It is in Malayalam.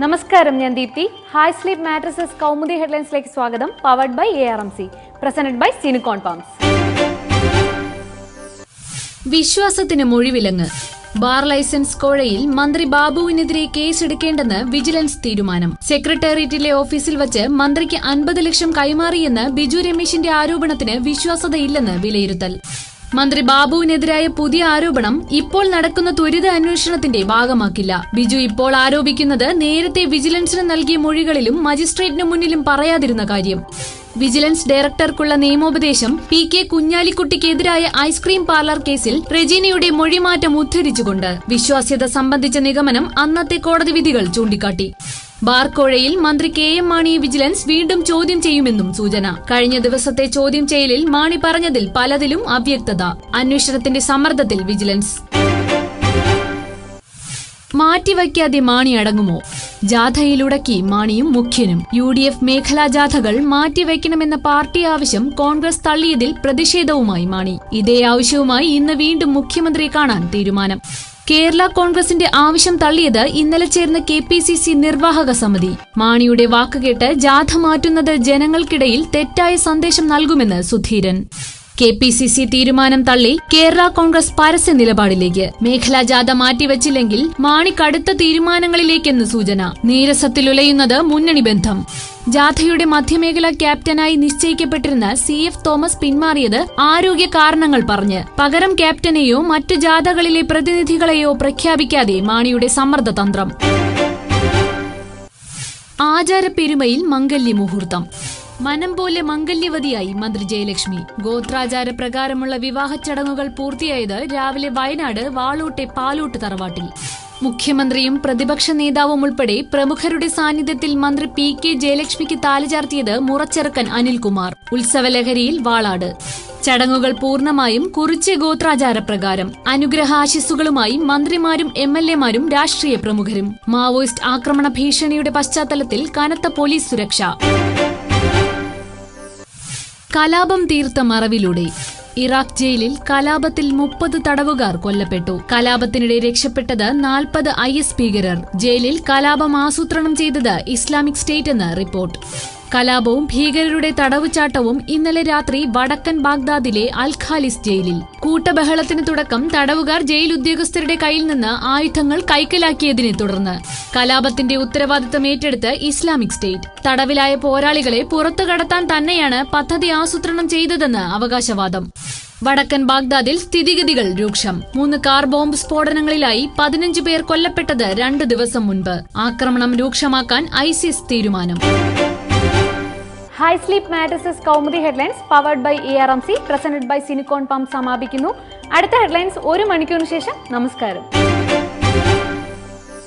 നമസ്കാരം ഞാൻ Deepthi. Hi sleep mattresses Kaumudi ഹെഡ്ലൈൻസിലേക്ക് സ്വാഗതം. Powered by A R M C presented by സിനിക്കോൺ palms വിശ്വാസത്തിന് മൊഴിവിലങ്ങ്. ബാർ ലൈസൻസ് കോഴയിൽ മന്ത്രി ബാബുവിനെതിരെ കേസെടുക്കേണ്ടെന്ന് വിജിലൻസ് തീരുമാനം. സെക്രട്ടേറിയറ്റിലെ ഓഫീസിൽ വച്ച് മന്ത്രിക്ക് അൻപത് ലക്ഷം കൈമാറിയെന്ന് ബിജു രമേശിന്റെ ആരോപണത്തിന് വിശ്വാസതയില്ലെന്ന് വിലയിരുത്തൽ. മന്ത്രി ബാബുവിനെതിരായ പുതിയ ആരോപണം ഇപ്പോൾ നടക്കുന്ന ത്വരിത അന്വേഷണത്തിന്റെ ഭാഗമാക്കില്ല. ബിജു ഇപ്പോൾ ആരോപിക്കുന്നത് നേരത്തെ വിജിലൻസിന് നൽകിയ മൊഴികളിലും മജിസ്ട്രേറ്റിന് മുന്നിലും പറയാതിരുന്ന കാര്യം. വിജിലൻസ് ഡയറക്ടർക്കുള്ള നിയമോപദേശം പി കെ കുഞ്ഞാലിക്കുട്ടിക്കെതിരായ ഐസ്ക്രീം പാർലർ കേസിൽ റെജീനയുടെ മൊഴിമാറ്റം ഉദ്ധരിച്ചുകൊണ്ട് വിശ്വാസ്യത സംബന്ധിച്ച നിഗമനം അന്നത്തെ കോടതി വിധികൾ ചൂണ്ടിക്കാട്ടി. ബാർക്കോഴയിൽ മന്ത്രി കെ എം മാണിയെ വിജിലൻസ് വീണ്ടും ചോദ്യം ചെയ്യുമെന്നും സൂചന. കഴിഞ്ഞ ദിവസത്തെ ചോദ്യം ചെയ്യലിൽ മാണി പറഞ്ഞതിൽ പലതിലും അവ്യക്തത. അന്വേഷണത്തിന്റെ സമ്മർദ്ദത്തിൽ വിജിലൻസ്. മാറ്റിവയ്ക്കാതെ മാണി അടങ്ങുമോ? ജാഥയിലുടക്കി മാണിയും മുഖ്യനും. യു ഡി എഫ് മേഖലാ ജാഥകൾ മാറ്റിവെക്കണമെന്ന പാർട്ടി ആവശ്യം കോൺഗ്രസ് തള്ളിയതിൽ പ്രതിഷേധവുമായി മാണി. ഇതേ ആവശ്യവുമായി ഇന്ന് വീണ്ടും മുഖ്യമന്ത്രിയെ കാണാൻ തീരുമാനം. കേരള കോൺഗ്രസിന്റെ ആവശ്യം തള്ളിയത് ഇന്നലെ ചേർന്ന കെ പി സി സി നിർവാഹക സമിതി. മാണിയുടെ വാക്കുകേട്ട് ജാഥ മാറ്റുന്നത് ജനങ്ങൾക്കിടയിൽ തെറ്റായ സന്ദേശം നൽകുമെന്ന് Sudheeran. K P C C തീരുമാനം തള്ളി കേരള കോൺഗ്രസ് പരസ്യ നിലപാടിലേക്ക്. മേഖലാ ജാഥ മാറ്റിവച്ചില്ലെങ്കിൽ മാണി കടുത്ത തീരുമാനങ്ങളിലേക്കെന്ന് സൂചന. നീരസത്തിലുലയുന്നത് മുന്നണി ബന്ധം. ജാഥയുടെ മധ്യമേഖല ക്യാപ്റ്റനായി നിശ്ചയിക്കപ്പെട്ടിരുന്ന സി എഫ് തോമസ് പിന്മാറിയത് ആരോഗ്യ കാരണങ്ങൾ പറഞ്ഞ്. പകരം ക്യാപ്റ്റനെയോ മറ്റു ജാഥകളിലെ പ്രതിനിധികളെയോ പ്രഖ്യാപിക്കാതെ മാണിയുടെ സമ്മർദ്ദ തന്ത്രം ആചാരപ്പെരുമയിൽ മംഗല്യ മുഹൂർത്തം. മനം പോലെ മംഗല്യവതിയായി മന്ത്രി ജയലക്ഷ്മി. ഗോത്രാചാര പ്രകാരമുള്ള വിവാഹ ചടങ്ങുകൾ പൂർത്തിയായത് രാവിലെ വയനാട് വാളൂട്ടെ പാലൂട്ട് തറവാട്ടിൽ. മുഖ്യമന്ത്രിയും പ്രതിപക്ഷ നേതാവും ഉൾപ്പെടെ പ്രമുഖരുടെ സാന്നിധ്യത്തിൽ മന്ത്രി പി കെ ജയലക്ഷ്മിക്ക് താലിചാർത്തിയത് മുറച്ചെറുക്കൻ അനിൽകുമാർ. ഉത്സവലഹരിയിൽ വാളാട്. ചടങ്ങുകൾ പൂർണമായും കുറിച്ച് ഗോത്രാചാര പ്രകാരം അനുഗ്രഹാശിസ്സുകളുമായി മന്ത്രിമാരും എം എൽ എമാരും രാഷ്ട്രീയ പ്രമുഖരും. മാവോയിസ്റ്റ് ആക്രമണ ഭീഷണിയുടെ പശ്ചാത്തലത്തിൽ കനത്ത പോലീസ് സുരക്ഷ. കലാപം തീർത്ത മറവിലൂടെ ഇറാഖ് ജയിലിൽ കലാപത്തിൽ മുപ്പത് തടവുകാർ കൊല്ലപ്പെട്ടു. കലാപത്തിനിടെ രക്ഷപ്പെട്ടത് നാൽപ്പത് ഐ എസ് ഭീകരർ. ജയിലിൽ കലാപം ആസൂത്രണം ചെയ്തത് ഇസ്ലാമിക് സ്റ്റേറ്റ് എന്ന് റിപ്പോർട്ട്. കലാപവും ഭീകരരുടെ തടവുചാട്ടവും ഇന്നലെ രാത്രി വടക്കൻ ബാഗ്ദാദിലെ അൽഖാലിസ് ജയിലിൽ. കൂട്ടബഹളത്തിന് തുടക്കം തടവുകാർ ജയിൽ ഉദ്യോഗസ്ഥരുടെ കയ്യിൽ നിന്ന് ആയുധങ്ങൾ കൈക്കലാക്കിയതിനെ തുടർന്ന് കലാപത്തിന്റെ ഉത്തരവാദിത്തം ഏറ്റെടുത്ത് ഇസ്ലാമിക് സ്റ്റേറ്റ്. തടവിലായ പോരാളികളെ പുറത്തു കടത്താൻ തന്നെയാണ് പദ്ധതി ആസൂത്രണം ചെയ്തതെന്ന് അവകാശവാദം. വടക്കൻ ബാഗ്ദാദിൽ സ്ഥിതിഗതികൾ രൂക്ഷം. മൂന്ന് കാർ ബോംബ് സ്ഫോടനങ്ങളിലായി പതിനഞ്ച് പേർ കൊല്ലപ്പെട്ടത് രണ്ട് ദിവസം മുൻപ്. ആക്രമണം രൂക്ഷമാക്കാൻ ഐസിസ് തീരുമാനം. Hi sleep mattresses Kaumudi headlines powered by A R M C presented by Synicon pump സമാപിക്കുന്നു. അടുത്ത ഹെഡ്ലൈൻസ് ഒരു മണിക്കൂറിന് ശേഷം നമസ്കാരം.